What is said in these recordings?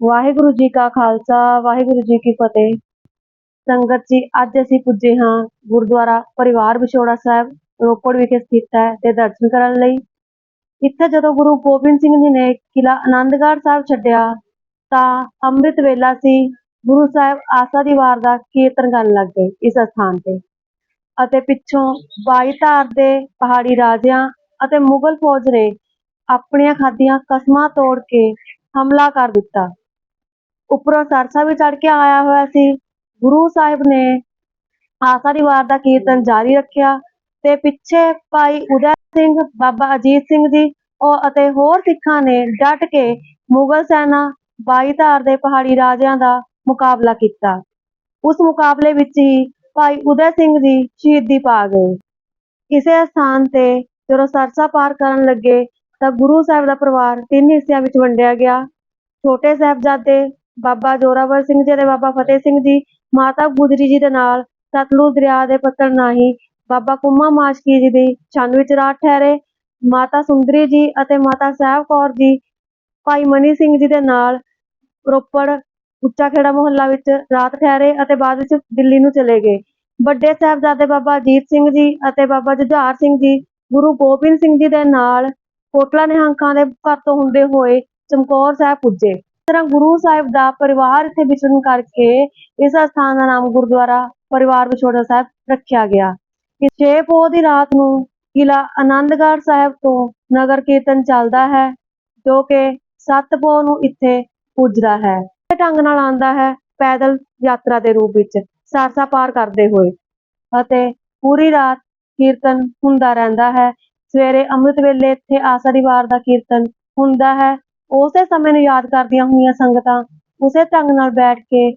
ਵਾਹਿਗੁਰੂ ਜੀ ਕਾ ਖਾਲਸਾ, ਵਾਹਿਗੁਰੂ ਜੀ ਕੀ ਫਤਿਹ। ਸੰਗਤ ਜੀ, ਅੱਜ ਅਸੀਂ ਪੁੱਜੇ ਹਾਂ ਗੁਰਦੁਆਰਾ ਪਰਿਵਾਰ ਵਿਛੋੜਾ ਸਾਹਿਬ, ਰੋਪੜ ਵਿਖੇ ਸਥਿਤ ਹੈ ਤੇ ਦਰਸ਼ਨ ਕਰਨ ਲਈ। ਇੱਥੇ ਜਦੋਂ ਗੁਰੂ ਗੋਬਿੰਦ ਸਿੰਘ ਜੀ ਨੇ ਕਿਲਾ ਆਨੰਦਗੜ੍ਹ ਸਾਹਿਬ ਛੱਡਿਆ, ਤਾਂ ਅੰਮ੍ਰਿਤ ਵੇਲਾ ਸੀ, ਗੁਰੂ ਸਾਹਿਬ ਆਸਾ ਦੀ ਵਾਰ ਦਾ ਕੀਰਤਨ ਕਰਨ ਲੱਗ ਗਏ ਇਸ ਸਥਾਨ ਤੇ। ਅਤੇ ਪਿੱਛੋਂ ਬਾਈ ਧਾਰ ਦੇ ਪਹਾੜੀ ਰਾਜਿਆਂ ਅਤੇ ਮੁਗਲ ਫੌਜ ਨੇ ਆਪਣੀਆਂ ਖਾਦੀਆਂ ਕਸਮਾਂ ਤੋੜ ਕੇ ਹਮਲਾ ਕਰ ਦਿੱਤਾ। ਉੱਪਰੋਂ ਸਰਸਾ ਵੀ ਚੜ ਕੇ ਆਇਆ ਹੋਇਆ ਸੀ। ਗੁਰੂ ਸਾਹਿਬ ਨੇ ਆਸਾ ਦੀ ਵਾਰ ਦਾ ਕੀਰਤਨ ਜਾਰੀ ਰੱਖਿਆ ਤੇ ਪਿੱਛੇ ਭਾਈ ਉਦੈ ਸਿੰਘ, ਬਾਬਾ ਅਜੀਤ ਸਿੰਘ ਜੀ ਅਤੇ ਹੋਰ ਸਿੱਖਾਂ ਨੇ ਡਟ ਕੇ ਮੁਗਲ ਸੈਨਾ ਬਾਈ ਦੇ ਪਹਾੜੀ ਰਾਜਿਆਂ ਦਾ ਮੁਕਾਬਲਾ ਕੀਤਾ। ਉਸ ਮੁਕਾਬਲੇ ਵਿੱਚ ਹੀ ਭਾਈ ਉਦੈ ਸਿੰਘ ਜੀ ਸ਼ਹੀਦੀ ਪਾ ਗਏ। ਇਸੇ ਸਥਾਨ ਤੇ ਜਦੋਂ ਸਰਸਾ ਪਾਰ ਕਰਨ ਲੱਗੇ ਤਾਂ ਗੁਰੂ ਸਾਹਿਬ ਦਾ ਪਰਿਵਾਰ ਤਿੰਨ ਹਿੱਸਿਆਂ ਵਿੱਚ ਵੰਡਿਆ ਗਿਆ। ਛੋਟੇ ਸਾਹਿਬਜ਼ਾਦੇ ਬਾਬਾ ਜੋਰਾਵਰ ਸਿੰਘ ਜੀ ਅਤੇ ਬਾਬਾ ਫਤਿਹ ਸਿੰਘ ਜੀ, ਮਾਤਾ ਗੁਜਰੀ ਜੀ ਦੇ ਨਾਲ ਸਤਲੁਜ ਦਰਿਆ ਦੇ ਪੱਤਣ ਨਾਹੀ, ਬਾਬਾ ਕੁੰਮਾ ਮਾਸ਼ਕੀ ਜੀ ਦੀ ਛੰਨ ਵਿੱਚ ਰਾਤ ਠਹਿਰੇ। ਮਾਤਾ ਸੁੰਦਰੀ ਜੀ ਅਤੇ ਮਾਤਾ ਸਾਹਿਬ ਕੌਰ ਜੀ, ਭਾਈ ਮਨੀ ਸਿੰਘ ਜੀ ਦੇ ਨਾਲ ਰੋਪੜ ਉੱਚਾ ਖੇੜਾ ਮੁਹੱਲਾ ਵਿੱਚ ਰਾਤ ਠਹਿਰੇ ਅਤੇ ਬਾਅਦ ਵਿੱਚ ਦਿੱਲੀ ਨੂੰ ਚਲੇ ਗਏ। ਵੱਡੇ ਸਾਹਿਬਜ਼ਾਦੇ ਬਾਬਾ ਅਜੀਤ ਸਿੰਘ ਜੀ ਅਤੇ ਬਾਬਾ ਜੁਝਾਰ ਸਿੰਘ ਜੀ, ਗੁਰੂ ਗੋਬਿੰਦ ਸਿੰਘ ਜੀ ਦੇ ਨਾਲ ਕੋਟਲਾ ਨਿਹੰਗਾਂ ਦੇ ਘਰ ਤੋਂ ਹੁੰਦੇ ਹੋਏ ਚਮਕੌਰ ਸਾਹਿਬ ਪੁੱਜੇ। ਤਰ੍ਹਾਂ ਗੁਰੂ ਸਾਹਿਬ ਦਾ ਪਰਿਵਾਰ ਇੱਥੇ ਵਿਚਰਨ ਕਰਕੇ ਇਸ ਸਥਾਨ ਦਾ ਨਾਮ ਗੁਰਦੁਆਰਾ ਪਰਿਵਾਰ ਵਿਛੋੜਾ ਸਾਹਿਬ ਰੱਖਿਆ ਗਿਆ। ਇਸ 6 ਪੋਹ ਦੀ ਰਾਤ ਨੂੰ ਕਿਲਾ ਆਨੰਦਗੜ੍ਹ ਸਾਹਿਬ ਤੋਂ ਨਗਰ ਕੀਰਤਨ ਚੱਲਦਾ ਹੈ, ਜੋ ਕਿ 7 ਪੋਹ ਨੂੰ ਇੱਥੇ ਪੁੱਜਦਾ ਹੈ। ਢੰਗ ਨਾਲ ਆਉਂਦਾ ਹੈ ਪੈਦਲ ਯਾਤਰਾ ਦੇ ਰੂਪ ਵਿੱਚ, ਸਰਸਾ ਪਾਰ ਕਰਦੇ ਹੋਏ। ਅਤੇ ਪੂਰੀ ਰਾਤ ਕੀਰਤਨ ਹੁੰਦਾ ਰਹਿੰਦਾ ਹੈ। ਸਵੇਰੇ ਅੰਮ੍ਰਿਤ ਵੇਲੇ ਇੱਥੇ ਆਸਾ ਦੀ ਵਾਰ ਦਾ ਕੀਰਤਨ ਹੁੰਦਾ ਹੈ। ਉਸੇ ਸਮੇਂ ਨੂੰ ਯਾਦ ਕਰਦੀਆਂ ਹੋਈਆਂ ਸੰਗਤਾਂ, ਉਸੇ ਢੰਗ ਨਾਲ ਬੈਠ ਕੇ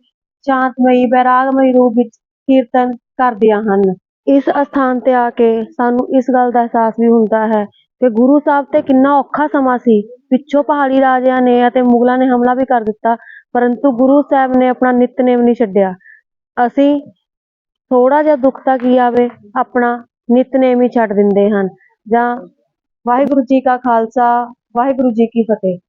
ਸ਼ਾਂਤਮਈ ਬੈਰਾਗਮਈ ਰੂਪ ਵਿੱਚ ਕੀਰਤਨ ਕਰਦੀਆਂ ਹਨ। ਇਸ ਅਸਥਾਨ ਤੇ ਆ ਕੇ ਸਾਨੂੰ ਇਸ ਗੱਲ ਦਾ ਅਹਿਸਾਸ ਵੀ ਹੁੰਦਾ ਹੈ ਕਿ ਗੁਰੂ ਸਾਹਿਬ ਤੇ ਕਿੰਨਾ ਔਖਾ ਸਮਾਂ ਸੀ। ਪਿੱਛੋਂ ਪਹਾੜੀ ਰਾਜਿਆਂ ਨੇ ਅਤੇ ਮੁਗਲਾਂ ਨੇ ਹਮਲਾ ਵੀ ਕਰ ਦਿੱਤਾ, ਪਰੰਤੂ ਗੁਰੂ ਸਾਹਿਬ ਨੇ ਆਪਣਾ ਨਿਤਨੇਮ ਨਹੀਂ ਛੱਡਿਆ। ਅਸੀਂ ਥੋੜਾ ਜਿਹਾ ਦੁੱਖ ਤਾਂ ਕੀ ਆਵੇ, ਆਪਣਾ ਨਿਤਨੇਮ ਹੀ ਛੱਡ ਦਿੰਦੇ ਹਨ। ਜਾਂ ਵਾਹਿਗੁਰੂ ਜੀ ਕਾ ਖਾਲਸਾ, ਵਾਹਿਗੁਰੂ ਜੀ ਕੀ ਫਤਿਹ।